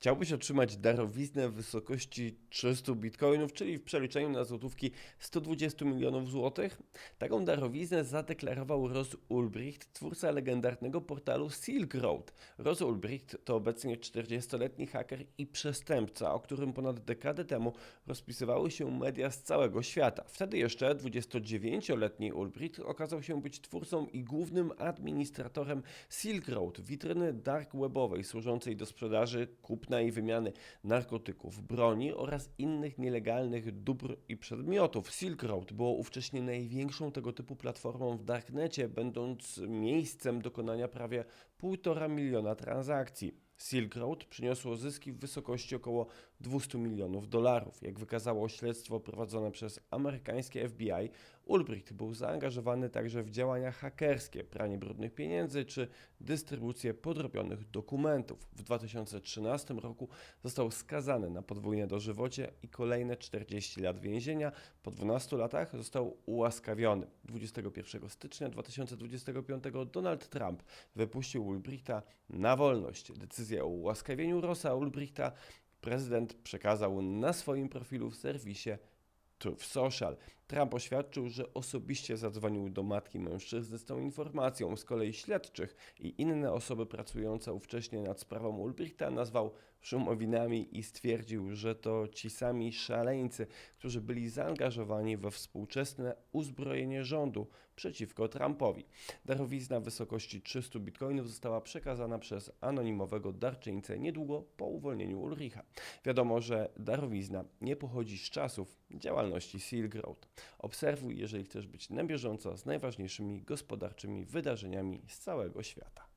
Chciałbyś otrzymać darowiznę w wysokości 300 bitcoinów, czyli w przeliczeniu na złotówki 120 milionów złotych? Taką darowiznę zadeklarował Ross Ulbricht, twórca legendarnego portalu Silk Road. Ross Ulbricht to obecnie 40-letni haker i przestępca, o którym ponad dekadę temu rozpisywały się media z całego świata. Wtedy jeszcze 29-letni Ulbricht okazał się być twórcą i głównym administratorem Silk Road, witryny dark webowej służącej do sprzedaży, kupna i wymiany narkotyków, broni oraz innych nielegalnych dóbr i przedmiotów. Silk Road było ówcześnie największą tego typu platformą w darknecie, będąc miejscem dokonania prawie 1,5 miliona transakcji. Silk Road przyniosło zyski w wysokości około 200 milionów dolarów. Jak wykazało śledztwo prowadzone przez amerykańskie FBI, Ulbricht był zaangażowany także w działania hakerskie, pranie brudnych pieniędzy czy dystrybucję podrobionych dokumentów. W 2013 roku został skazany na podwójne dożywocie i kolejne 40 lat więzienia. Po 12 latach został ułaskawiony. 21 stycznia 2025 Donald Trump wypuścił Ulbrichta na wolność. Decyzję o ułaskawieniu Rossa Ulbrichta prezydent przekazał na swoim profilu w serwisie Truth Social. Trump oświadczył, że osobiście zadzwonił do matki mężczyzny z tą informacją. Z kolei śledczych i inne osoby pracujące ówcześnie nad sprawą Ulbrichta nazwał szumowinami i stwierdził, że to ci sami szaleńcy, którzy byli zaangażowani we współczesne uzbrojenie rządu przeciwko Trumpowi. Darowizna w wysokości 300 bitcoinów została przekazana przez anonimowego darczyńcę niedługo po uwolnieniu Ulricha. Wiadomo, że darowizna nie pochodzi z czasów działalności Silk Road. Obserwuj, jeżeli chcesz być na bieżąco z najważniejszymi gospodarczymi wydarzeniami z całego świata.